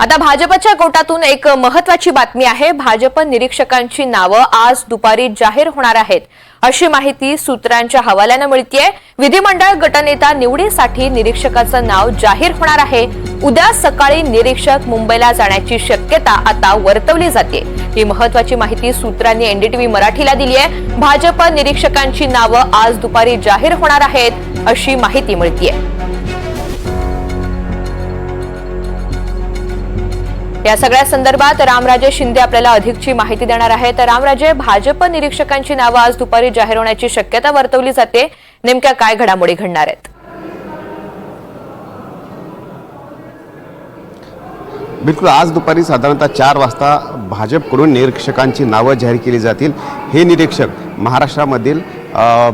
आता भाजपच्या कोटातून एक महत्वाची बातमी आहे. भाजप निरीक्षकांची नावं आज दुपारी जाहीर होणार आहेत. अशी माहिती सूत्रांच्या हवाल्यानं मिळतीये. विधिमंडळ गटनेता निवडीसाठी निरीक्षकाचं नाव जाहीर होणार आहे. उद्या सकाळी निरीक्षक मुंबईला जाण्याची शक्यता आता वर्तवली जाते. ही महत्वाची माहिती सूत्रांनी एनडीटीव्ही मराठीला दिली आहे. भाजप निरीक्षकांची नावं आज दुपारी जाहीर होणार आहेत अशी माहिती मिळतीये. या सगळ्या संदर्भात रामराजे शिंदे आपल्याला अधिकची माहिती देणार आहेत. तर रामराजे भाजप निरीक्षकांची नावं आज दुपारी जाहीर होण्याची शक्यता वर्तवली जाते. नेमक्या काय घडामोडी घडणार आहेत? बिलकुल आज दुपारी साधारणतः चार वाजता भाजपकडून निरीक्षकांची नावं जाहीर केली जातील. हे निरीक्षक महाराष्ट्रामधील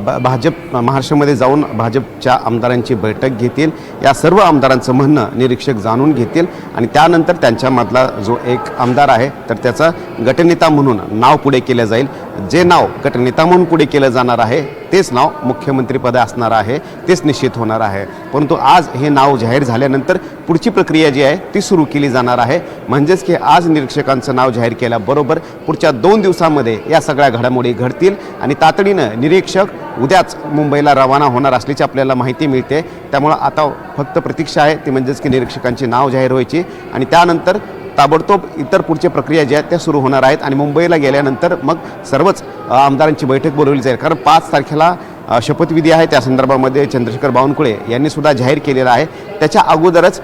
ब- भाजप महाराष्ट्रामध्ये जाऊन भाजपच्या आमदारांची बैठक घेतील. या सर्व आमदारांचं म्हणणं निरीक्षक जाणून घेतील आणि त्यानंतर त्यांच्यामधला जो एक आमदार आहे तर त्याचा गटनेता म्हणून नाव पुढे केलं जाईल. जे नाव गटनेता म्हणून पुढे केलं जाणार आहे तेच नाव मुख्यमंत्रीपद असणार आहे तेच निश्चित होणार आहे. परंतु आज हे नाव जाहीर झाल्यानंतर पुढची प्रक्रिया जी आहे ती सुरू केली जाणार आहे. म्हणजेच की आज निरीक्षकांचं नाव जाहीर केल्याबरोबर पुढच्या दोन दिवसामध्ये या सगळ्या घडामोडी घडतील आणि तातडीनं निरीक्षक उद्याच मुंबईला रवाना होणार असल्याची आपल्याला माहिती मिळते. त्यामुळं आता फक्त प्रतीक्षा आहे ती म्हणजेच की निरीक्षकांची नाव जाहीर व्हायची आणि त्यानंतर ताबडतोब इतर पुढच्या प्रक्रिया ज्या आहेत त्या सुरू होणार आहेत आणि मुंबईला गेल्यानंतर मग सर्वच आमदारांची बैठक बोलवली जाईल. कारण पाच तारखेला शपथविधी आहे. त्या संदर्भामध्ये चंद्रशेखर बावनकुळे यांनी सुद्धा जाहीर केलेला आहे. त्याच्या अगोदरच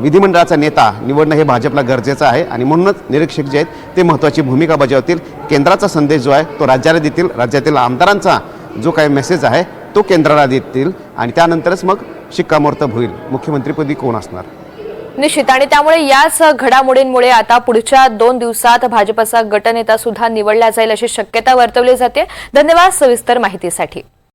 विधिमंडळाचा नेता निवडणं हे भाजपला गरजेचं आहे आणि म्हणूनच निरीक्षक जे आहेत ते महत्त्वाची भूमिका बजावतील. केंद्राचा संदेश जो आहे तो राज्याला देतील. राज्यातील आमदारांचा जो काही मेसेज आहे तो केंद्राला देतील. आणि त्यानंतरच मग शिक्कामोर्तब होईल. मुख्यमंत्रीपदी कोण असणार? निश्चित. आणि त्यामुळे याच घडामोडींमुळे आता पुढच्या दोन दिवसात भाजपचा गटनेता सुद्धा निवडला जाईल अशी शक्यता वर्तवली जाते. धन्यवाद सविस्तर माहितीसाठी.